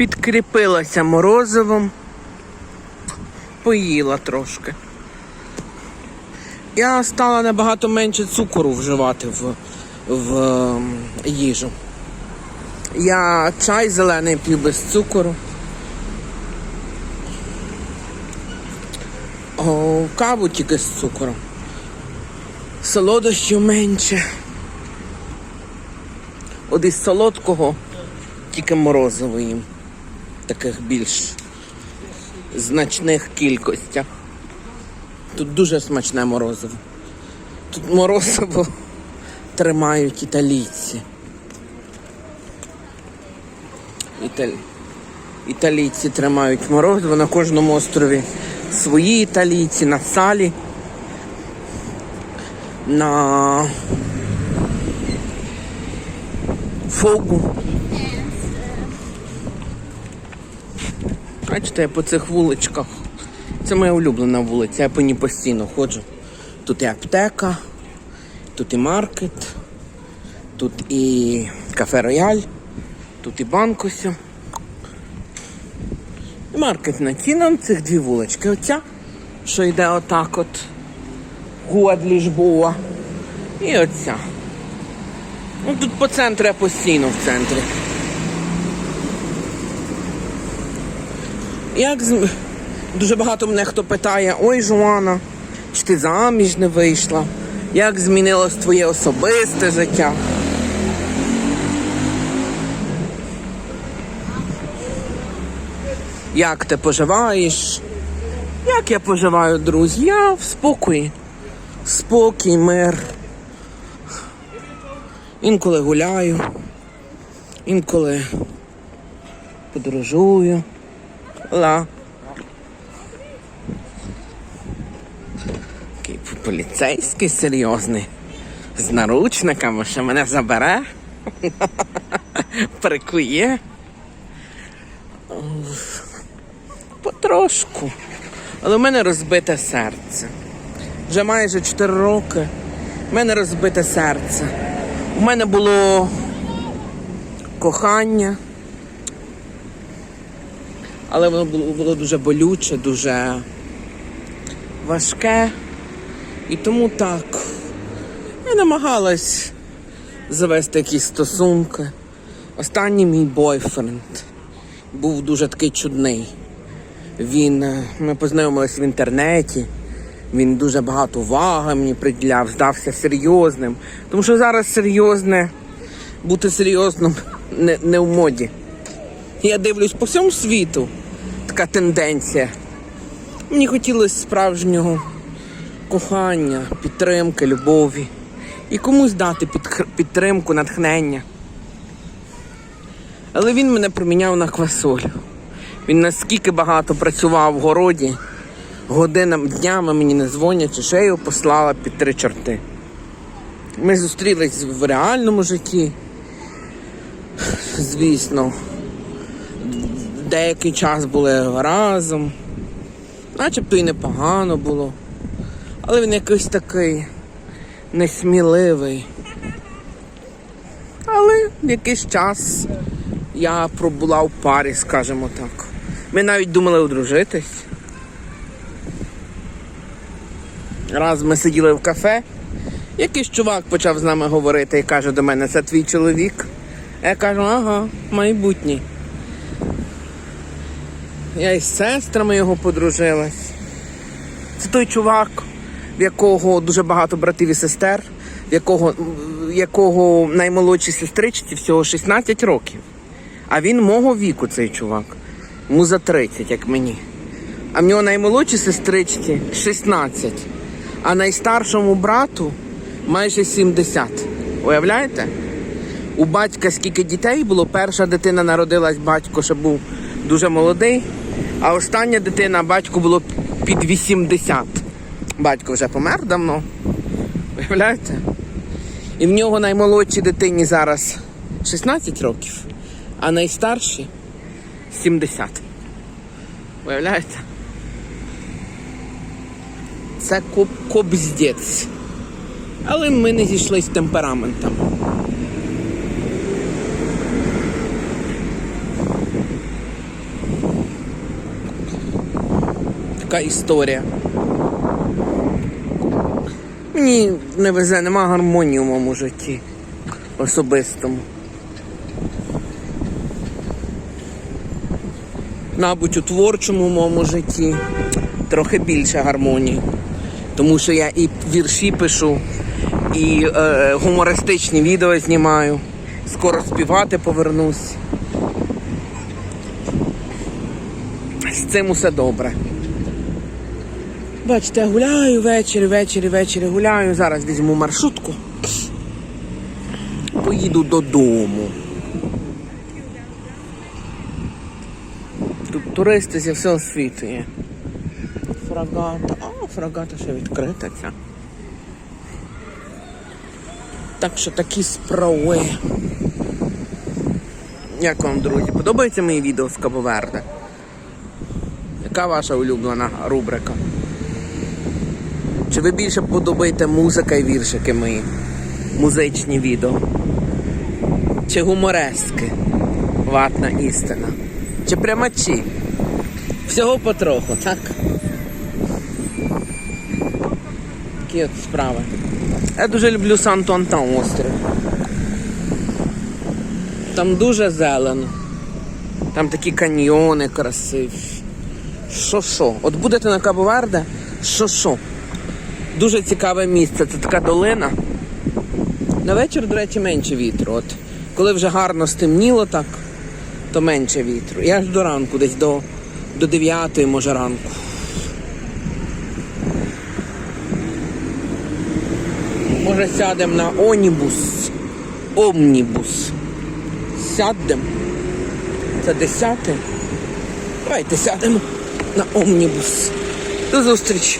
Підкріпилася морозивом, поїла трошки. Я стала набагато менше цукору вживати в, в ем, їжу. Я чай зелений п'ю без цукору. О, каву тільки з цукором. Солодощів менше. От із солодкого тільки морозиво їм. Таких більш значних кількостях. Тут дуже смачне морозиво. Тут морозиво тримають італійці. Італь... Італійці тримають морозиво на кожному острові свої італійці, на салі, на фогу. Бачите, я по цих вуличках. Це моя улюблена вулиця, я по ній постійно ходжу. Тут і аптека, тут і маркет, тут і кафе Рояль, тут і банкося. І маркет на ціном цих дві вулички. Оця, що йде отак от Гуад Ліжбоа. І оця. Ну тут по центру я постійно в центрі. Як з... Дуже багато мене хто питає, ой, Жуана, чи ти заміж не вийшла? Як змінилось твоє особисте життя? Як ти поживаєш? Як я поживаю, друзі? Я в спокої. Спокій, мир. Інколи гуляю, інколи подорожую. Ла. Такий поліцейський серйозний. З наручниками, що мене забере. Прикує. Потрошку. Але в мене розбите серце. Вже майже 4 роки. У мене розбите серце. У мене було кохання. Але воно було, було дуже болюче, дуже важке. І тому так. Я намагалась завести якісь стосунки. Останній мій бойфренд був дуже такий чудний. Він, е, ми познайомилися в інтернеті, він дуже багато уваги мені приділяв, здався серйозним. Тому що зараз серйозне, бути серйозним не, не в моді. Я дивлюсь по всьому світу така тенденція. Мені хотілося справжнього кохання, підтримки, любові. І комусь дати підтримку, натхнення. Але він мене проміняв на квасолю. Він наскільки багато працював в городі, годинами, днями мені не дзвонячи, що я його послала під три чорти. Ми зустрілись в реальному житті. Звісно, деякий час були разом. Начебто і непогано було. Але він якийсь такий несміливий. Але якийсь час я пробула в парі, скажімо так. Ми навіть думали одружитись. Раз ми сиділи в кафе, якийсь чувак почав з нами говорити і каже до мене, це твій чоловік. Я кажу, ага, майбутній. Я із сестрами його подружилась. Це той чувак, в якого дуже багато братів і сестер, в якого, в якого наймолодшій сестричці всього 16 років. А він мого віку, цей чувак. Йому за 30, як мені. А в нього наймолодшій сестричці 16. А найстаршому брату майже 70. Уявляєте? У батька скільки дітей було, перша дитина народилась, батько ще був дуже молодий, а остання дитина батько було під 80. Батько вже помер давно. Уявляєте? І в нього наймолодшій дитині зараз 16 років, а найстарші 70. Уявляєте? Це коп кобздець. Але ми не зійшлись темпераментом. Така історія. Мені не везе, нема гармонії у моєму житті особистому. Мабуть, у творчому моєму житті трохи більше гармонії. Тому що я і вірші пишу, і е, гумористичні відео знімаю. Скоро співати повернусь. З цим усе добре. Бачите, гуляю ввечері, ввечері, ввечері гуляю. Зараз візьму маршрутку. Поїду додому. Тут туристи зі всього світу є. Фрагата. А, фрагата ще відкрита ця. Так що такі справи. Як вам, друзі, подобається мої відео з Кабоверде? Яка ваша улюблена рубрика? Чи ви більше подобаєте музика і віршики мої? Музичні відео? Чи гуморески? Ватна істина? Чи прямачі? Всього потроху, так? Такі от справи. Я дуже люблю Санту Антон острів. Там дуже зелено. Там такі каньйони красиві. Що що? От будете на Кабо-Верде, що що? Дуже цікаве місце. Це така долина. На вечір, до речі, менше вітру. От коли вже гарно стемніло так, то менше вітру. Я ж до ранку, десь до, до 9 може ранку. Може сядемо на онібус. Омнібус. Сядемо. Це десяте. Давайте сядемо на омнібус. До зустрічі.